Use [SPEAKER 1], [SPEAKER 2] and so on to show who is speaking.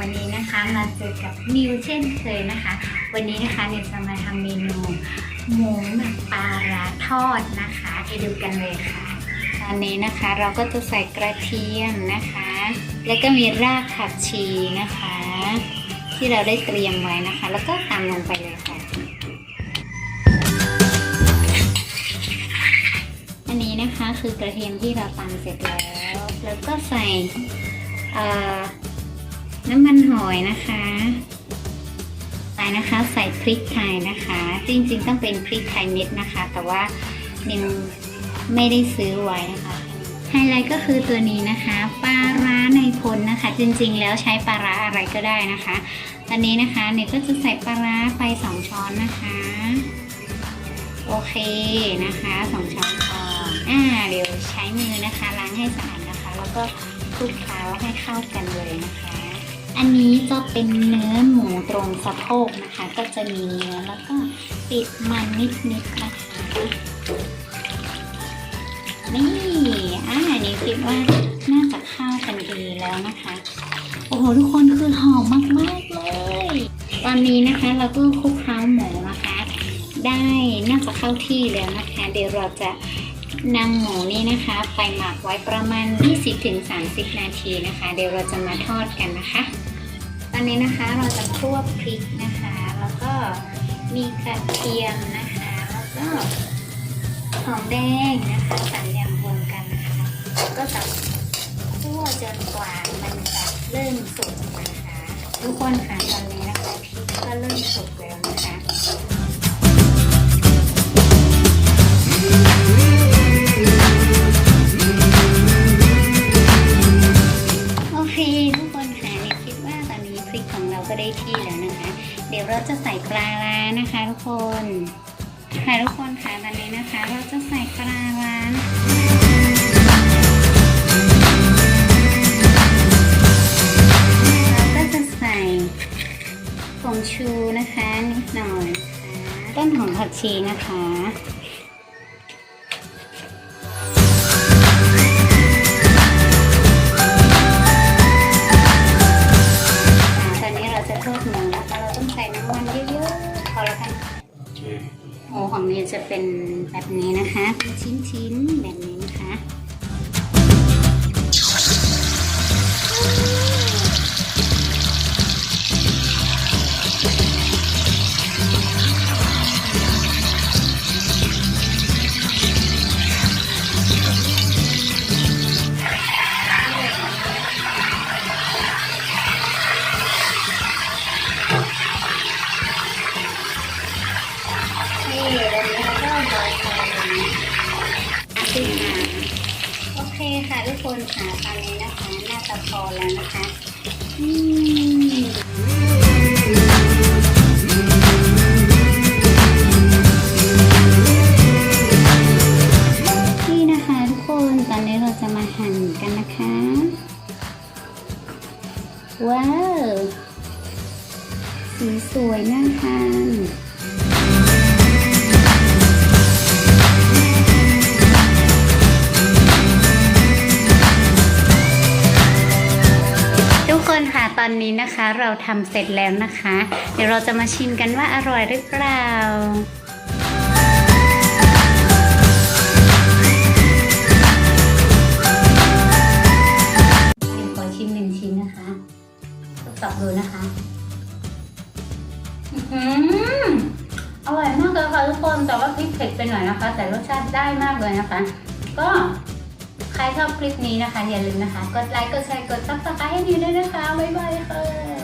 [SPEAKER 1] วันนี้นะคะมาเจอกับมิวเช่นเคยนะคะ วันนี้นะคะเนี่ยจะมาทำเมนูหมูหมักปลาร้าทอดนะคะไปดูกันเลยค่ะตอนนี้นะคะเราก็จะใส่กระเทียมนะคะ แล้วก็มีรากผักชีนะคะ ที่เราได้เตรียมไว้นะคะ แล้วก็ตามลงไปเลยค่ะอันนี้นะคะคือกระเทียมที่เราตำเสร็จแล้ว แล้วก็ใส่ น้ำมันหอยนะคะใส่นะคะใส่พริกไทยนะคะ จริงๆต้องเป็นพริกไทยเม็ดนะคะ แต่ว่านิมไม่ได้ซื้อไว้นะคะไฮไลท์ก็คือตัวนี้นะคะปลาร้าในพลนะคะ จริงๆ แล้วใช้ปลาร้าอะไรก็ได้นะคะตอนนี้นะคะเนี่ยก็จะใส่ปลาร้าไปสองช้อนนะคะโอเคนะคะสองช้อนพออ่าเดี๋ยวใช้มือนะคะล้างให้สะอาดนะคะ แล้วก็คลุกเคล้าให้เข้ากันเลยนะคะ อันนี้จะเป็นเนื้อหมูตรงสะโพกนะคะ ก็จะมีเนื้อแล้วก็ติดมันนิดๆนะคะนี่อ่าอันนี้คิดว่าน่าจะเข้ากันดีแล้วนะคะ โอ้โหทุกคนคือหอมมากๆเลย ตอนนี้นะคะเราก็คลุกเคล้าหมูนะคะ ได้น่าจะเข้าที่แล้วนะคะ เดี๋ยวเราจะ นำหมูนี่นะคะ ไปหมักไว้ประมาณ 20-30 นาทีนะคะ เดี๋ยวเราจะมาทอดกันนะคะ ตอนนี้นะคะเราจะคั่วพริกนะคะ แล้วก็มีกระเทียมนะคะ แล้วก็หอมแดงนะคะสามอย่างรวมกันนะคะก็จะคั่วจนกว่ามันจะเริ่มสุกนะคะ ทุกคนค่ะตอนนี้นะคะพริกก็เริ่มสุกแล้ว จะใส่ปลาร้านะคะ ทุกคนค่ะทุกคนค่ะตอนนี้นะคะ เราจะใส่ปลาร้าเราก็จะใส่ผงชูนะคะนิดหน่อยนะคะต้นหอมผักชีนะคะ เป็นแบบนี้นะคะเป็นชิ้นๆแบบนี้ ค่ะทุกคนค่ะตอนนี้นะคะหน่าจะพอแล้วนะคะอืนี่นะคะทุกคนตอนนี้เราจะมาหั่นกันนะคะ ว้าว สีสวยน่าทาน อนนี้นะคะเราทำเสร็จแล้วนะคะ เดี๋ยวเราจะมาชิมกันว่าอร่อยหรือเปล่าขอชิมหนึ่งชิ้นนะคะทดสอบดูนะคะอื้อหืออร่อยมากเลยค่ะทุกคนแต่ว่าพริกเผ็ดไปหน่อยนะคะ แต่รสชาติได้มากเลยนะคะ ก็ ใครชอบคลิปนี้นะคะอย่าลืมนะคะ กดไลค์ กดแชร์ กดซับสไครต์ให้ดีด้วยนะคะ บ๊ายบายค่ะ